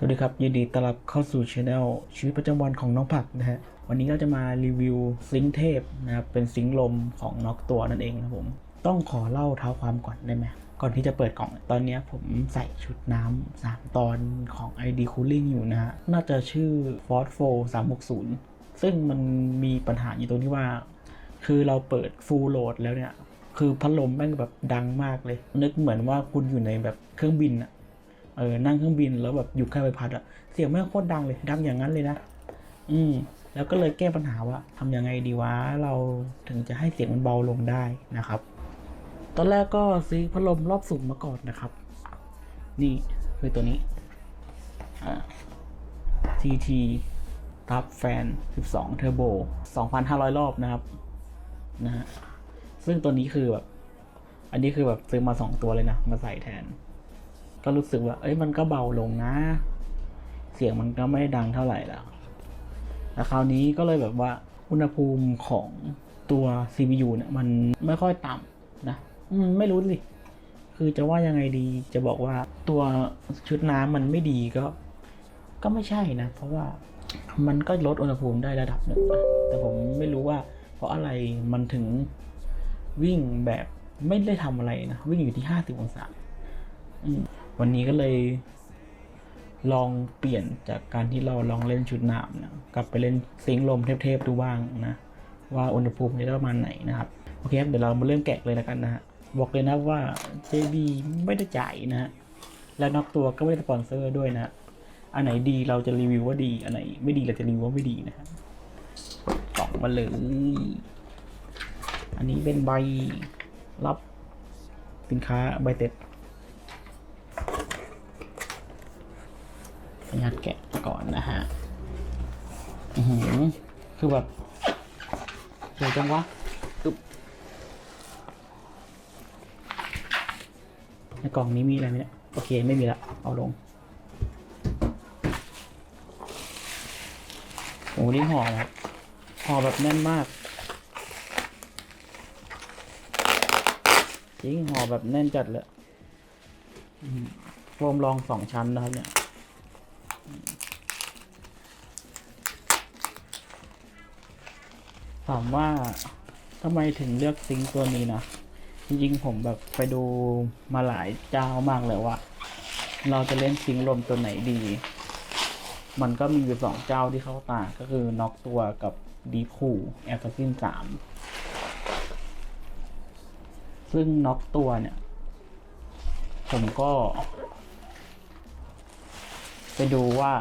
สวัสดีครับ ยินดีต้อนรับเข้าสู่ช anel ชีวิตประจำวันของน้องผักนะฮะ วันนี้ก็จะมารีวิวซิงเทพนะครับ เป็นซิงลมของน็อกตัวนั่นเองนะผม ต้องขอเล่าเท้าความก่อนได้ไหม ก่อนที่จะเปิดกล่อง ตอนนี้ผมใส่ชุดน้ำสามตอนของ ID Cooling อยู่นะฮะ น่าจะชื่อ f o r d 4 360 ซึ่งมันมีปัญหาอยู่ตรงที่ว่า คือเราเปิด full load แล้วเนี่ย คือพัดลมแม่งแบบดังมากเลย นึกเหมือนว่าคุณอยู่ในแบบเครื่องบินอะ เออนั่งเครื่องบินแล้วแบบอยู่ใกล้ใบพัดอะเสียงแม่งโคตรดังเลยดังอย่างนั้นเลยนะอืมแล้วก็เลยแก้ปัญหาว่าทำยังไงดีวะเราถึงจะให้เสียงมันเบาลงได้นะครับ ตอนแรกก็ซื้อพัดลมรอบสูงมาก่อนนะครับ นี่คือตัวนี้อ่า TT ทับแฟน 12 เทอร์โบ 2,500 รอบนะครับ นะฮะ ซึ่งตัวนี้คือแบบ อันนี้คือแบบซื้อมาสองตัวเลยนะ มาใส่แทน ก็รู้สึกว่า เอ้ยมันก็เบาลงนะ เสียงมันก็ไม่ดังเท่าไหร่แล้ว แล้วคราวนี้ก็เลยแบบว่าอุณหภูมิของตัว CPU เนี่ย มันไม่ค่อยต่ำนะอืมไม่รู้สิคือจะว่ายังไงดีจะบอกว่าตัวชุดน้ำมันไม่ดีก็ ก็ไม่ใช่นะ เพราะว่ามันก็ลดอุณหภูมิได้ระดับหนึ่งแต่ผมไม่รู้ว่า เพราะอะไรมันถึงวิ่งแบบไม่ได้ทำอะไรนะ วิ่งอยู่ที่ห้าสิบองศาอืม วันนี้ก็เลยลองเปลี่ยนจากการที่เราลองเล่นชุดหน้ำนะกลับไปเล่นซิงลมเทพๆดูบ้างนะ ว่าอุณหภูมิจะประมาณไหนนะครับโอเคครับเดี๋ยวเรามาเริ่มแกะเลยแล้วกันนะฮะบอกเลยนะว่า JB ไม่ได้จ่ายนะฮะและนอกตัวก็ไม่ได้สปอนเซอร์ด้วยนะ อันไหนดีเราจะรีวิวว่าดี อันไหนไม่ดีเราจะรีวิวว่าไม่ดีนะครับกล่องมาเลย อันนี้เป็นใบรับสินค้าใบเต็ด ขออนุ ญาตแกะก่อนนะฮะอือหือคือแบบสวยวจังวะในกล่องนี้มีอะไรไหมเนี่ยโอเคไม่มีละ เอาลงโอ้นี่ห่อแล้วห่อแบบแน่นมาก จริงห่อแบบแน่นจัดเลยโฟมรองสองชั้นนะครับเนี่ย ถามว่าทำไมถึงเลือกซิงตัวนี้นะจริงๆผมแบบไปดูมาหลายเจ้ามากเลยว่า เราจะเล่นซิงลมตัวไหนดี มันก็มีอยู่สองเจ้าที่เข้าตาก็คือน็อกตัวกับดีคูแอสซัสซินสามซึ่งน็อกตัวเนี่ย ผมก็ ไปดูว่า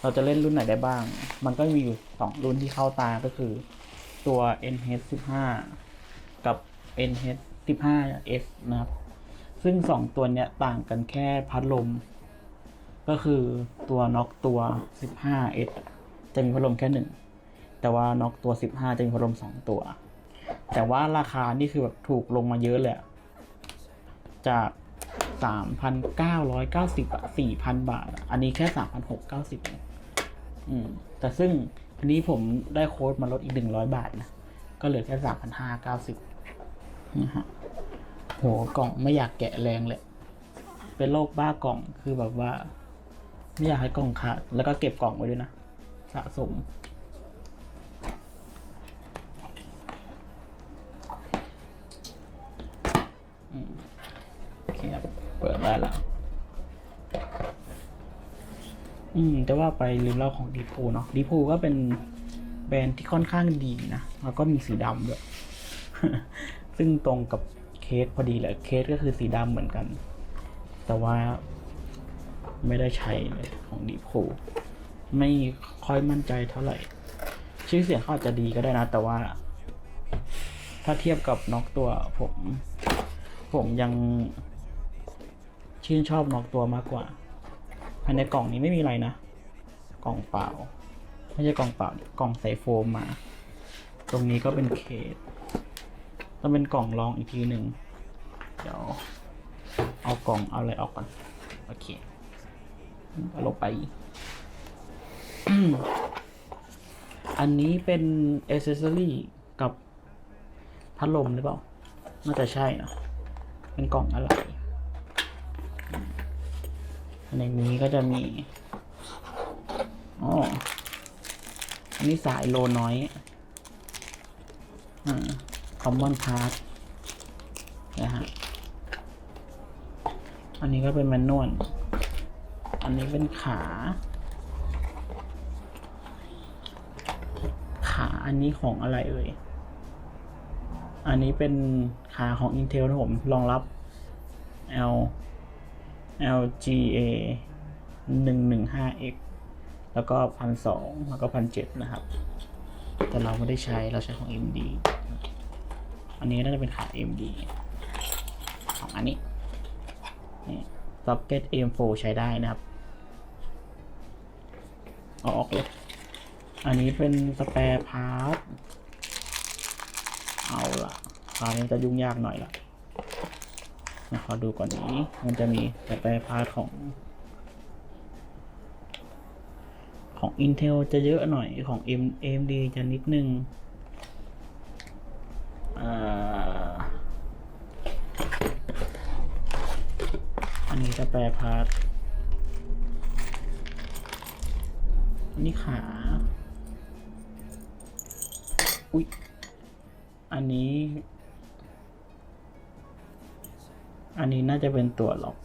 เราจะเล่นรุ่นไหนได้บ้าง มันก็มีอยู่สองรุ่นที่เข้าตาก็คือตัว NH 15 กับ NH 15S นะครับ ซึ่งสองตัวเนี้ยต่างกันแค่พัดลม ก็คือตัวน็อกตัว 15S จะมีพัดลมแค่หนึ่งแต่ว่าน็อกตัว 15 จะมีพัดลมสองตัว แต่ว่าราคานี่คือแบบถูกลงมาเยอะเลยอะจาก 3,990อะ4,000 บาท อันนี้แค่ 3,690เองอืมแต่ซึ่งอันนี้ผมได้โค้ดมาลดอีก 100 บาทนะ ก็เหลือแค่ 3,590นะฮะโหกล่องไม่อยากแกะแรงเลย เป็นโรคบ้ากล่องคือแบบว่า ไม่อยากให้กล่องขาด แล้วก็เก็บกล่องไว้ด้วยนะ สะสม โอเคครับ เปิดได้แล้ว อืม แต่ว่าไปลืมเล่าของดีพูเนาะดีพูก็เป็นแบรนด์ที่ค่อนข้างดีนะ แล้วก็มีสีดำด้วย ซึ่งตรงกับเคสพอดีเลยเคสก็คือสีดำเหมือนกัน แต่ว่าไม่ได้ใช้เลยของดีพูไม่ค่อยมั่นใจเท่าไหร่ ชื่อเสียงเขาอาจจะดีก็ได้นะ แต่ว่า ถ้าเทียบกับน็อกตัวผม ผมยังชื่นชอบน็อกตัวมากกว่าภายในกล่องนี้ไม่มีอะไรนะ กล่องเปล่า ไม่ใช่กล่องเปล่ากล่องใส่โฟมมา ตรงนี้ก็เป็นเคสต้องเป็นกล่องรองอีกทีหนึ่งเดี๋ยวเอากล่องเอาอะไรออกก่อน โอเคเอาลงไป อันนี้เป็นอเซสซอรี่กับพัดลมหรือเปล่า น่าจะใช่นะ เป็นกล่องอะไรในนี้ก็จะมี อ๋อ อันนี้สายโลน้อย อ่า common part นะฮะ อันนี้ก็เป็นแมนนวล อันนี้เป็นขา ขาอันนี้ของอะไรเอ่ย อันนี้เป็นขาของ Intel นะผมรองรับ L LGA 115X แล้วก็พันสองแล้วก็พันเจ็ดนะครับ แต่เราไม่ได้ใช้เราใช้ของ MD อันนี้น่าจะเป็นขา MD ของอันนี้นี่ socket AM4 ใช้ได้นะครับเอาออกเลย อันนี้เป็นสแปร์พาร์ทเอาละคราวนี้จะยุ่งยากหน่อยละนะขอดูก่อนนี้ มันจะมีสแปร์พาร์ทของ ของ Intel จะเยอะหน่อยของ AMD จะนิดนึงอันนี้จะแปรพาร์ทอันนี้ขา อุ๊ย อันนี้ อันนี้น่าจะเป็นตัวล็อก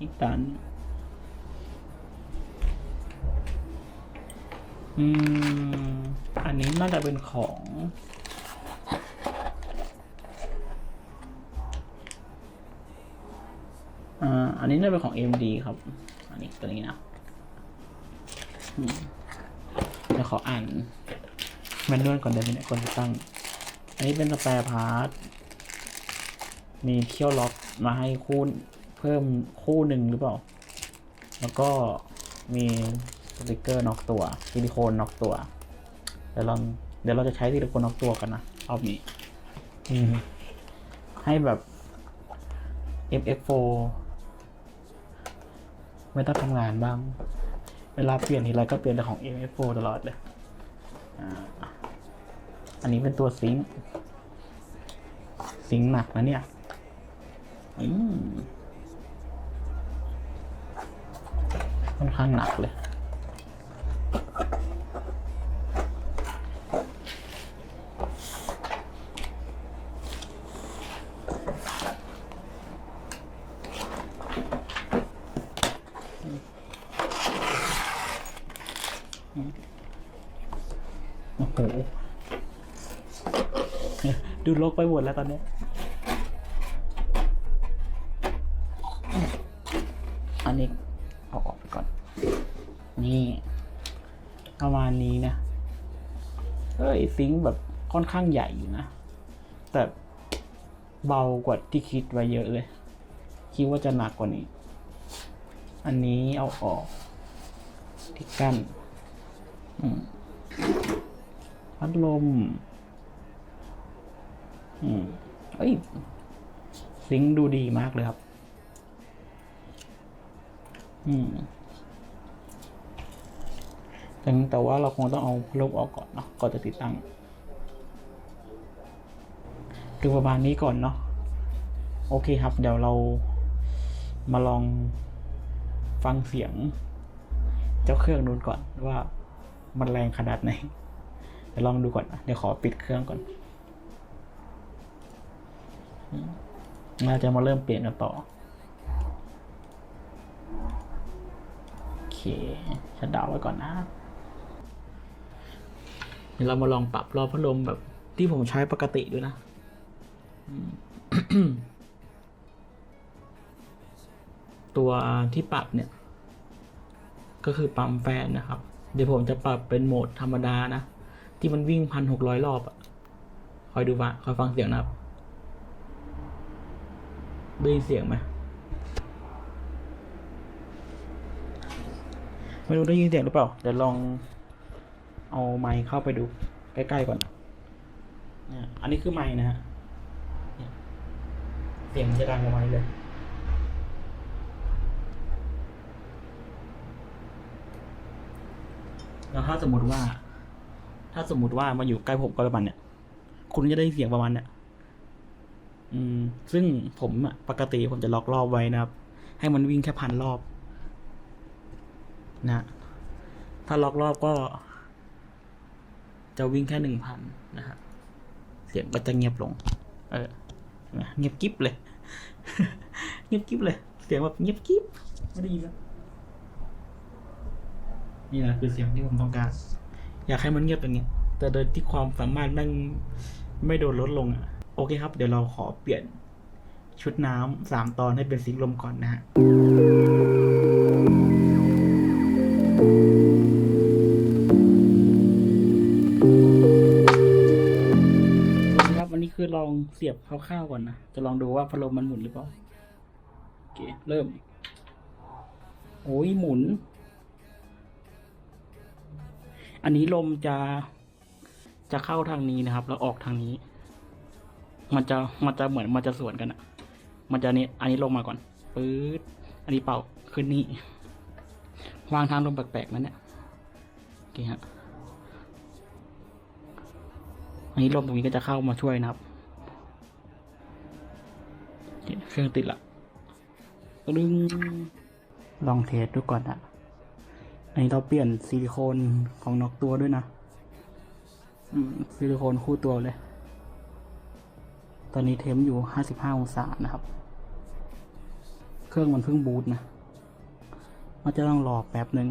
อีกตัน อืม อันนี้น่าจะเป็นของ อ่า อันนี้น่าจะเป็นของ AMD ครับ อันนี้ตัวนี้นะเดี๋ยวขออ่านแมนนวลก่อนเดี๋ยวนี้คนจะตั้ง อันนี้เป็นสแปร์พาร์ท มีเคี่ยวล็อกมาให้คู่เพิ่มคู่หนึ่งหรือเปล่า แล้วก็มี สติกเกอร์น็อกตัวซิลิโคนน็อกตัว เดี๋ยวลองเดี๋ยวเราจะใช้ซิลิโคนน็อกตัวกันนะรอบนี้อืมให้แบบ FF4 ไม่ต้องทำงานบ้าง เวลาเปลี่ยนทีไรก็เปลี่ยนแต่ของ FF4 ตลอดเลยอ่าอันนี้เป็นตัวซิงค์ซิงค์หนักนะเนี่ยอืมค่อนข้างหนักเลย โอ้โหดูลกไปหมดแล้วตอนนี้ อันนี้เอาออกไปก่อน นี่ประมาณนี้นะเอ้ยซิงแบบค่อนข้างใหญ่อยู่นะ แต่เบากว่าที่คิดไว้เยอะเลย คิดว่าจะหนักกว่านี้ อันนี้เอาออก ที่กั้น พัดลมอืมเอ้ยซิงค์ดูดีมากเลยครับ อืมแต่แต่ว่าเราคงต้องเอาพัดลมออกก่อนเนาะก่อนจะติดตั้งดูประมาณนี้ก่อนเนาะโอเคครับ เดี๋ยวเรามาลองฟังเสียง เจ้าเครื่องนู้นก่อนว่า มันแรงขนาดไหนเดี๋ยวลองดูก่อนเดี๋ยวขอปิดเครื่องก่อนเราจะมาเริ่มเปลี่ยนกันต่อโอเคชัดดาวไว้ก่อนนะเดี๋ยวเรามาลองปรับรอบพัดลมแบบที่ผมใช้ปกติดูนะตัวที่ปรับเนี่ย ก็คือปั๊มแฟนนะครับ เดี๋ยวผมจะปรับเป็นโหมดธรรมดานะ ที่มันวิ่งพันหกร้อยรอบอะคอยดูว่าคอยฟังเสียงนะครับได้ยินเสียงไหมไม่รู้ได้ยินเสียงหรือเปล่า เดี๋ยวลองเอาไมค์เข้าไปดูใกล้ๆก่อนเนี่ยอันนี้คือไมค์นะฮะเนี่ยเสียงมันจะดังกว่าไมค์เลย แล้วถ้าสมมติว่า ถ้าสมมติว่ามาอยู่ใกล้ผมก็ประมาณเนี่ยคุณจะได้เสียงประมาณเนี่ยอืม ซึ่งผมอะปกติผมจะล็อกรอบไว้นะครับ ให้มันวิ่งแค่พันรอบ นะ ถ้าล็อกรอบก็ จะวิ่งแค่หนึ่งพันนะฮะเสียงก็จะเงียบลง เออเงียบกิ๊บเลย เงียบกิ๊บเลย เสียงแบบเงียบกิ๊บไม่ได้ยินแล้ว นี่แหละคือเสียงที่ผมต้องการ อยากให้มันเงียบอย่างเงี้ย แต่โดยที่ความสามารถแม่งไม่โดนลดลงอะ โอเคครับ เดี๋ยวเราขอเปลี่ยนชุดน้ำสามตอนให้เป็นสิงลมก่อนนะฮะครับอันนี้คือลองเสียบคร่าวๆก่อนนะ จะลองดูว่าพัดลมมันหมุนหรือเปล่า โอเค เริ่ม โอ้ยหมุน อันนี้ลมจะจะเข้าทางนี้นะครับ แล้วออกทางนี้ มันจะมันจะเหมือนมันจะสวนกันอะมันจะนี่อันนี้ลงมาก่อนปื๊ดอันนี้เป่าขึ้นนี่วางทางลมแปลกๆนั่นเนี่ยโอเคฮะอันนี้ลมตรงนี้ก็จะเข้ามาช่วยนะครับเครื่องติดละดึงลองเทสดูก่อนอะ อันนี้เราเปลี่ยนซิลิโคนของนอกตัวด้วยนะซิลิโคนคู่ตัวเลย ตอนนี้เทมอยู่ 55 องศานะครับ เครื่องมันเพิ่งบูตนะ มันจะต้องรอแป๊บหนึ่ง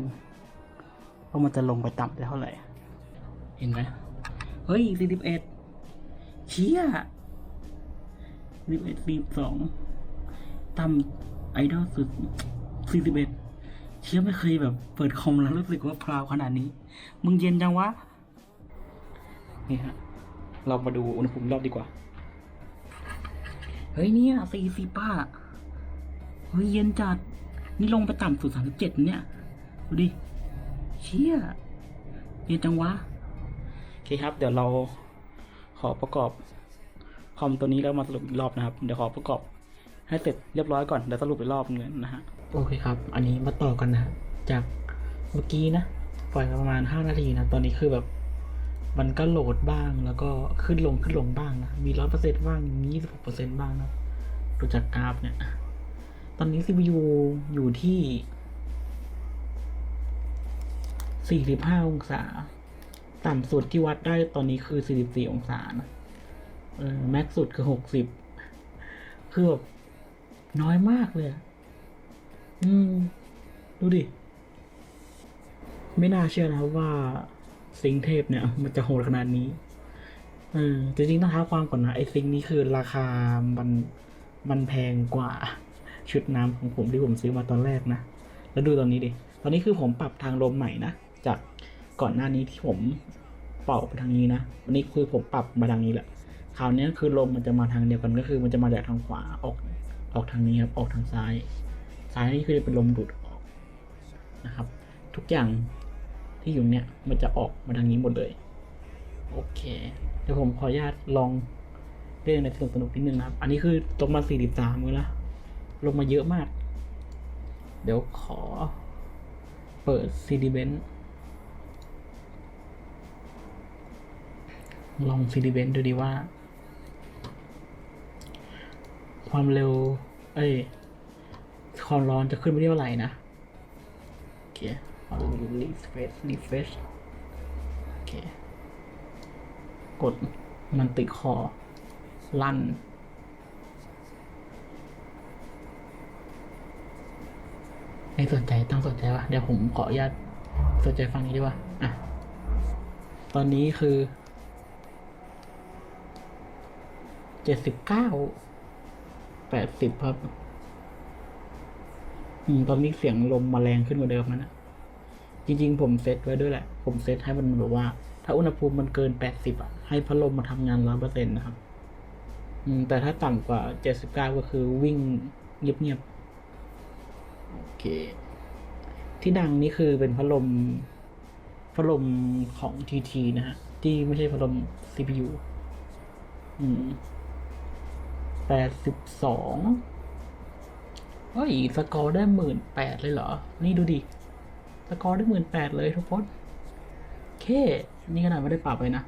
ว่ามันจะลงไปต่ำได้เท่าไหร่ เห็นไหมเฮ้ย 41 เชี่ย41 42ต่ำไอดอลสุด 41 เชี่ยไม่เคยแบบเปิดคอมแล้วรู้สึกว่าพราวขนาดนี้ มึงเย็นจังวะ นี่ฮะ เรามาดูอุณหภูมิรอบดีกว่า เฮ้ยเนี่ยสี่สิบป้า เฮ้ยเย็นจัด นี่ลงไปต่ำสุดสามสิบเจ็ดเนี่ย ดูดิ เชี่ย เย็นจังวะ โอเคครับ เดี๋ยวเราขอประกอบคอมตัวนี้แล้วมาสรุปอีกรอบนะครับ เดี๋ยวขอประกอบให้เสร็จเรียบร้อยก่อน เดี๋ยวสรุปอีกรอบนึงนะฮะ โอเคครับ อันนี้มาต่อกันนะจากเมื่อกี้นะปล่อยประมาณห้านาทีนะ ตอนนี้คือแบบ มันก็โหลดบ้างแล้วก็ขึ้นลงขึ้นลงบ้างนะ มีร้อยเปอร์เซ็นต์บ้าง มียี่สิบหกเปอร์เซ็นต์บ้างนะดูจากกราฟเนี่ย ตอนนี้ CPU อยู่ที่สี่สิบห้าองศา ต่ำสุดที่วัดได้ตอนนี้คือสี่สิบสี่องศานะเออแม็กสุดคือหกสิบคือแบบน้อยมากเลย อืม ดูดิ ไม่น่าเชื่อนะครับว่าซิงเทพเนี่ย มันจะโหดขนาดนี้เออจริงๆต้องท้าความก่อนนะไอ้ซิงนี้คือราคามันมันแพงกว่าชุดน้ำของผมที่ผมซื้อมาตอนแรกนะ แล้วดูตอนนี้ดิ ตอนนี้คือผมปรับทางลมใหม่นะ จากก่อนหน้านี้ที่ผมเป่าไปทางนี้นะวันนี้คือผมปรับมาทางนี้แหละ คราวนี้คือลมมันจะมาทางเดียวกันก็คือมันจะมาจากทางขวาออกออกทางนี้ครับ ออกทางซ้าย ซ้ายนี่คือเป็นลมดูดออกนะครับ ทุกอย่างที่อยู่เนี่ยมันจะออกมาทางนี้หมดเลย โอเค เดี๋ยวผมขออนุญาตลองเล่นในสนุกสนุกนิดนึงนะครับ อันนี้คือตกมา 43มือละลงมาเยอะมาก เดี๋ยวขอเปิด CD b e n ลอง CD b e n ดูดีว่า ความเร็ว เอ้ย ความร้อนจะขึ้นไปที่เท่าไหร่นะ โอเคขอดู refresh refresh โอเค กดมันติดคอ ลั่น ไม่สนใจต้องสนใจวะเดี๋ยวผมขออนุญาตสนใจฟังนี้ดีกว่าอะ ตอนนี้คือเจ็ดสิบเก้าแปดสิบครับ อืมตอนนี้เสียงลมมาแรงขึ้นกว่าเดิมแล้วนะจริง ๆ ผมเซตไว้ด้วยแหละ ผมเซตให้มันแบบว่า ถ้าอุณหภูมิมันเกินแปดสิบอะ ให้พัดลมมาทำงานร้อยเปอร์เซ็นต์นะครับ อืม แต่ถ้าต่ำกว่าเจ็ดสิบเก้าก็คือวิ่งเงียบๆโอเค ที่ดังนี่คือเป็นพัดลมพัดลมของ TT นะฮะ ที่ไม่ใช่พัดลม CPU อืมแปดสิบสอง เฮ้ยสกอร์ได้หมื่นแปดเลยเหรอ นี่ดูดิ สกอร์ได้หมื่นแปดเลยทุกคนเค นี่ขนาดไม่ได้ปรับเลยนะ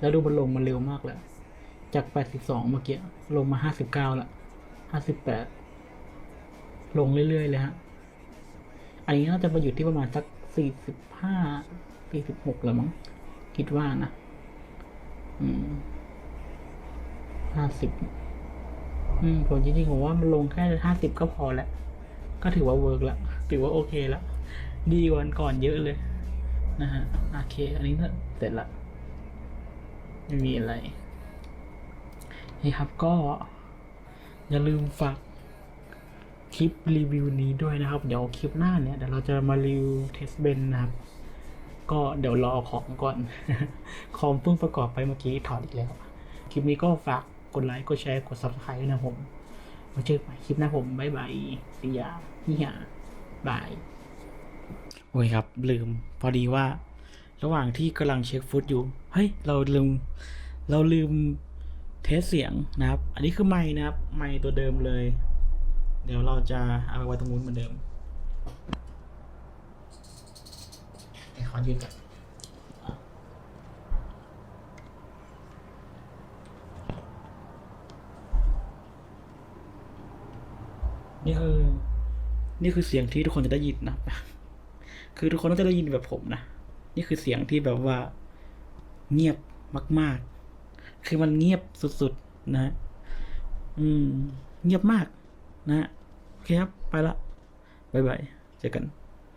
แล้วดูมันลงมันเร็วมากเลยจากแปดสิบสองเมื่อกี้ลงมาห้าสิบเก้าละห้าสิบแปดลงเรื่อยๆเลยฮะ อันนี้น่าจะมาอยู่ที่ประมาณสักสี่สิบห้าสี่สิบหกแล้วมั้ง คิดว่านะ อืมห้าสิบ อืมผมจริงๆผมว่ามันลงแค่ห้าสิบก็พอแล้ว ก็ถือว่าเวิร์กล้วถือว่าโอเคล้วดีกว่าวันก่อนเยอะเลย นะฮะโอเค อันนี้เสร็จละไม่มีอะไรนี่ครับก็ อย่าลืมฝากคลิปรีวิวนี้ด้วยนะครับ เดี๋ยวคลิปหน้าเนี่ยเดี๋ยวเราจะมารีวิวเทสเบนนะครับ ก็เดี๋ยวรอของก่อน คอมเพิ่งประกอบไปเมื่อกี้ถอดอีกแล้ว คลิปนี้ก็ฝาก กดไลค์กดแชร์กด subscribe ด้วยนะผมมาเจอกันใหม่คลิปหน้าผมบายบายสียาฮิยาบายโอ้ยครับ ลืมพอดีว่า ระหว่างที่กำลังเช็คฟุตอยู่ เฮ้ย เราลืม เราลืมเทสเสียงนะครับ อันนี้คือไม้นะครับ ไม้ตัวเดิมเลย เดี๋ยวเราจะเอาไปไว้ตรงนู้นเหมือนเดิมขอยืนก่อน นี่คือ นี่คือเสียงที่ทุกคนจะได้ยินนะครับคือทุกคนต้องจะได้ยินแบบผมนะ นี่คือเสียงที่แบบว่า เงียบมาก ๆ คือมันเงียบสุดๆนะฮะอืม เงียบมากนะฮะโอเคครับ ไปละ บ๊ายบาย เจอกัน